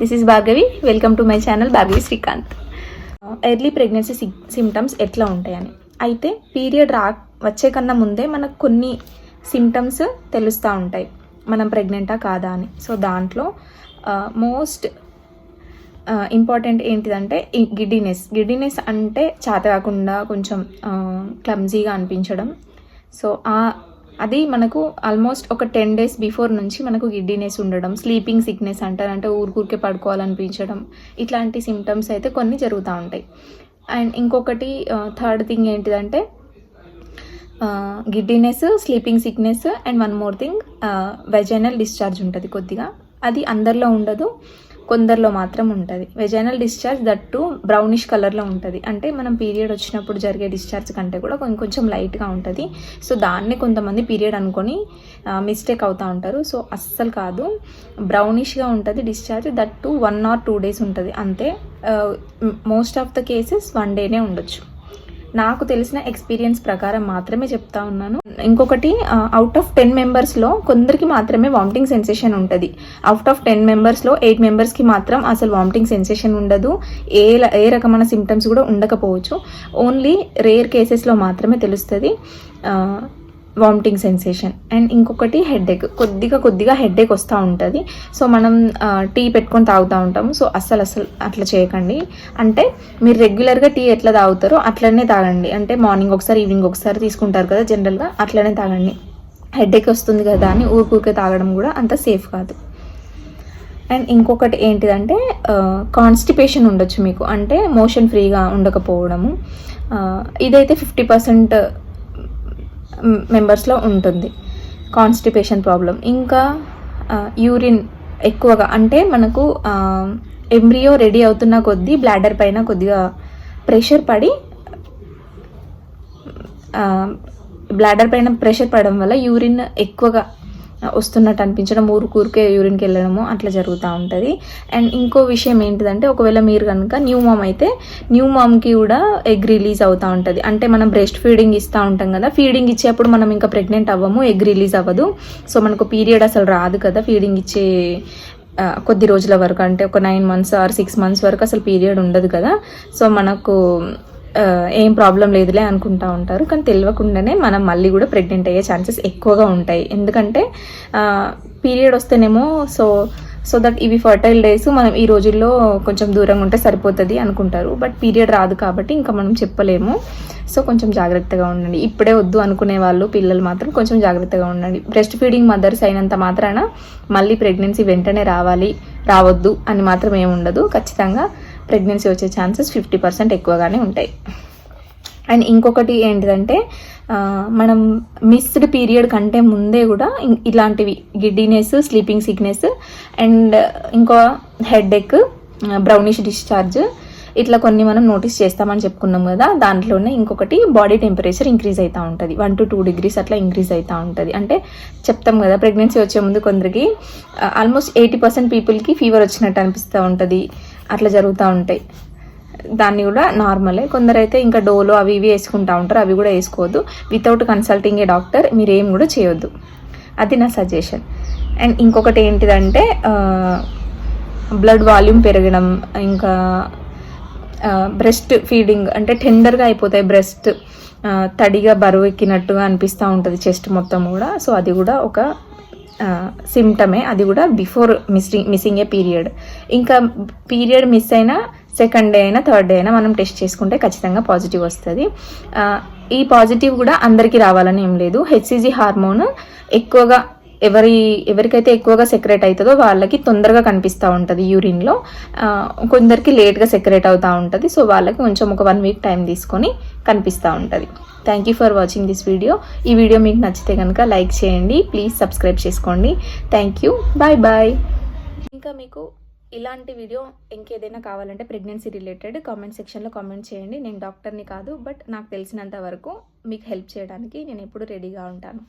This is Bhargavi welcome to my channel Bhargavi Srikanth early pregnancy symptoms ఎట్లా ఉంటాయని? అయితే period రా వచ్చే కన్నా ముందే మనకు కొన్ని సిమ్టమ్స్ తెలుస్తూ ఉంటాయి. మనం ప్రెగ్నెంటా కాదా అని. సో దాంట్లో మోస్ట్ ఇంపార్టెంట్ ఏంటిదంటే గిడ్డీనెస్ గిడ్డినెస్. గిడ్డినెస్ అంటే చేత కాకుండా కొంచెం క్లమ్జీగా అనిపించడం. సో ఆ అది మనకు ఆల్మోస్ట్ ఒక టెన్ డేస్ బిఫోర్ నుంచి మనకు గిడ్డీనెస్ ఉండడం స్లీపింగ్ సిక్నెస్ అంటారు అంటే ఊరికూరికే పడుకోవాలనిపించడం ఇట్లాంటి సిమ్టమ్స్ అయితే కొన్ని జరుగుతూ ఉంటాయి. అండ్ ఇంకొకటి థర్డ్ థింగ్ ఏంటిదంటే giddiness sleeping sickness and one more thing vaginal discharge ఉంటుంది కొద్దిగా. అది అందరిలో ఉండదు. కొందరిలో మాత్రం ఉంటుంది. వెజైనల్ డిశ్చార్జ్ దట్టు బ్రౌనిష్ కలర్లో ఉంటుంది. అంటే మనం పీరియడ్ వచ్చినప్పుడు జరిగే డిశ్చార్జ్ కంటే కూడా కొంచెం కొంచెం లైట్గా ఉంటుంది. సో దాన్ని కొంతమంది పీరియడ్ అనుకొని మిస్టేక్ అవుతూ ఉంటారు. సో అస్సలు కాదు. బ్రౌనిష్గా ఉంటుంది discharge that one or two days ఉంటుంది. అంతే. Most of the cases one డేనే ఉండొచ్చు. నాకు తెలిసిన ఎక్స్పీరియన్స్ ప్రకారం మాత్రమే చెప్తా ఉన్నాను. ఇంకొకటి అవుట్ ఆఫ్ టెన్ మెంబర్స్లో కొందరికి మాత్రమే వామిటింగ్ సెన్సేషన్ ఉంటుంది. అవుట్ ఆఫ్ టెన్ మెంబర్స్లో ఎయిట్ మెంబర్స్కి మాత్రం అసలు వామిటింగ్ సెన్సేషన్ ఉండదు. ఏ ఏ రకమైన సిమ్టమ్స్ కూడా ఉండకపోవచ్చు. ఓన్లీ రేర్ కేసెస్లో మాత్రమే తెలుస్తుంది. వామిటింగ్ సెన్సేషన్ అండ్ ఇంకొకటి హెడేక్ కొద్దిగా కొద్దిగా హెడేక్ వస్తూ ఉంటుంది. సో మనం టీ పెట్టుకొని తాగుతూ ఉంటాము. సో అస్సలు అస్సలు అట్లా చేయకండి. అంటే మీరు రెగ్యులర్గా టీ ఎట్లా తాగుతారో అట్లనే తాగండి. అంటే మార్నింగ్ ఒకసారి ఈవినింగ్ ఒకసారి తీసుకుంటారు కదా జనరల్గా అట్లనే తాగండి. హెడేక్ వస్తుంది కదా అని ఊరికూరికే తాగడం కూడా అంత సేఫ్ కాదు. అండ్ ఇంకొకటి ఏంటిదంటే కాన్స్టిపేషన్ ఉండొచ్చు మీకు. అంటే మోషన్ ఫ్రీగా ఉండకపోవడము. ఇదైతే ఫిఫ్టీ పర్సెంట్ మెంబర్స్లో ఉంటుంది. కాన్స్టిపేషన్ ప్రాబ్లం ఇంకా యూరిన్ ఎక్కువగా అంటే మనకు ఎంబ్రియో రెడీ అవుతున్న కొద్దీ బ్లాడర్ పైన కొద్దిగా ప్రెషర్ పడి బ్లాడర్ పైన ప్రెషర్ పడడం వల్ల యూరిన్ ఎక్కువగా వస్తున్నట్టు అనిపించడం ఊరు కూరికే యూరిన్కి వెళ్ళడము అట్లా జరుగుతూ ఉంటుంది. అండ్ ఇంకో విషయం ఏంటిదంటే ఒకవేళ మీరు కనుక న్యూ మామ్ అయితే న్యూ మామ్కి కూడా ఎగ్ రిలీజ్ అవుతూ ఉంటుంది. అంటే మనం బ్రెస్ట్ ఫీడింగ్ ఇస్తూ ఉంటాం కదా ఫీడింగ్ ఇచ్చేప్పుడు మనం ఇంకా ప్రెగ్నెంట్ అవ్వము ఎగ్ రిలీజ్ అవ్వదు. సో మనకు పీరియడ్ అసలు రాదు కదా ఫీడింగ్ ఇచ్చే కొద్ది రోజుల వరకు. అంటే ఒక nine months or six months వరకు అసలు పీరియడ్ ఉండదు కదా. సో మనకు ఏం ప్రాబ్లం లేదులే అనుకుంటా ఉంటారు. కానీ తెలియకుండానే మనం మళ్ళీ కూడా ప్రెగ్నెంట్ అయ్యే ఛాన్సెస్ ఎక్కువగా ఉంటాయి. ఎందుకంటే పీరియడ్ వస్తేనేమో సో సో దట్ ఇవి ఫర్టైల్ డేస్ మనం ఈ రోజుల్లో కొంచెం దూరంగా ఉంటే సరిపోతుంది అనుకుంటారు. బట్ పీరియడ్ రాదు కాబట్టి ఇంకా మనం చెప్పలేము. సో కొంచెం జాగ్రత్తగా ఉండండి. ఇప్పుడే వద్దు అనుకునే వాళ్ళు పిల్లలు మాత్రం కొంచెం జాగ్రత్తగా ఉండండి. బ్రెస్ట్ ఫీడింగ్ మదర్స్ అయినంత మాత్రాన మళ్ళీ ప్రెగ్నెన్సీ వెంటనే రావాలి రావద్దు అని మాత్రం ఏమి ఉండదు. ఖచ్చితంగా ప్రెగ్నెన్సీ వచ్చే ఛాన్సెస్ ఫిఫ్టీ పర్సెంట్ ఎక్కువగానే ఉంటాయి. అండ్ ఇంకొకటి ఏంటిదంటే మనం మిస్డ్ పీరియడ్ కంటే ముందే కూడా ఇలాంటివి గిడ్డీనెస్ స్లీపింగ్ సిక్నెస్ అండ్ ఇంకో హెడ్ బ్రౌనిష్ డిశ్చార్జ్ ఇట్లా కొన్ని మనం నోటీస్ చేస్తామని చెప్పుకున్నాం కదా దాంట్లోనే ఇంకొకటి బాడీ టెంపరేచర్ ఇంక్రీజ్ అవుతూ ఉంటుంది. వన్ టు టూ డిగ్రీస్ అట్లా ఇంక్రీజ్ అవుతూ ఉంటుంది. అంటే చెప్తాం కదా ప్రెగ్నెన్సీ వచ్చే ముందు కొందరికి ఆల్మోస్ట్ ఎయిటీ పర్సెంట్ పీపుల్కి ఫీవర్ వచ్చినట్టు అనిపిస్తూ ఉంటుంది. అట్లా జరుగుతూ ఉంటాయి. దాన్ని కూడా నార్మలే. కొందరైతే ఇంకా డోలో అవి ఇవి వేసుకుంటూ ఉంటారు. అవి కూడా వేసుకోవద్దు. వితౌట్ కన్సల్టింగ్ ఏ డాక్టర్ మీరు ఏం కూడా చేయొద్దు. అది నా సజెషన్. అండ్ ఇంకొకటి ఏంటిదంటే బ్లడ్ వాల్యూమ్ పెరగడం ఇంకా బ్రెస్ట్ ఫీడింగ్ అంటే టెండర్గా అయిపోతాయి. బ్రెస్ట్ తడిగా బరువు ఎక్కినట్టుగా అనిపిస్తూ ఉంటుంది చెస్ట్ మొత్తం కూడా. సో అది కూడా ఒక సిమ్టమే అది కూడా before missing missing a period ఇంకా పీరియడ్ మిస్ అయినా సెకండ్ డే అయినా థర్డ్ డే అయినా మనం టెస్ట్ చేసుకుంటే ఖచ్చితంగా పాజిటివ్ వస్తుంది. ఈ పాజిటివ్ కూడా అందరికీ రావాలని ఏం లేదు. హెచ్సిజీ హార్మోన్ ఎక్కువగా ఎవరి ఎవరికైతే ఎక్కువగా సెక్రేట్ అవుతుందో వాళ్ళకి తొందరగా కనిపిస్తూ ఉంటుంది యూరిన్లో కొందరికి లేట్గా సెక్రేట్ అవుతూ ఉంటుంది. సో వాళ్ళకి కొంచెం ఒక వన్ వీక్ టైం తీసుకొని కనిపిస్తూ ఉంటుంది. Thank you for watching this video ఈ వీడియో మీకు నచ్చితే కనుక లైక్ చేయండి. ప్లీజ్ సబ్స్క్రైబ్ చేసుకోండి. థ్యాంక్ యూ బాయ్ బాయ్ ఇంకా మీకు ఇలాంటి వీడియో ఇంకేదైనా కావాలంటే ప్రెగ్నెన్సీ రిలేటెడ్ కామెంట్ సెక్షన్లో కామెంట్ చేయండి. నేను డాక్టర్ని కాదు బట్ నాకు తెలిసినంత వరకు మీకు హెల్ప్ చేయడానికి నేను ఎప్పుడు రెడీగా ఉంటాను.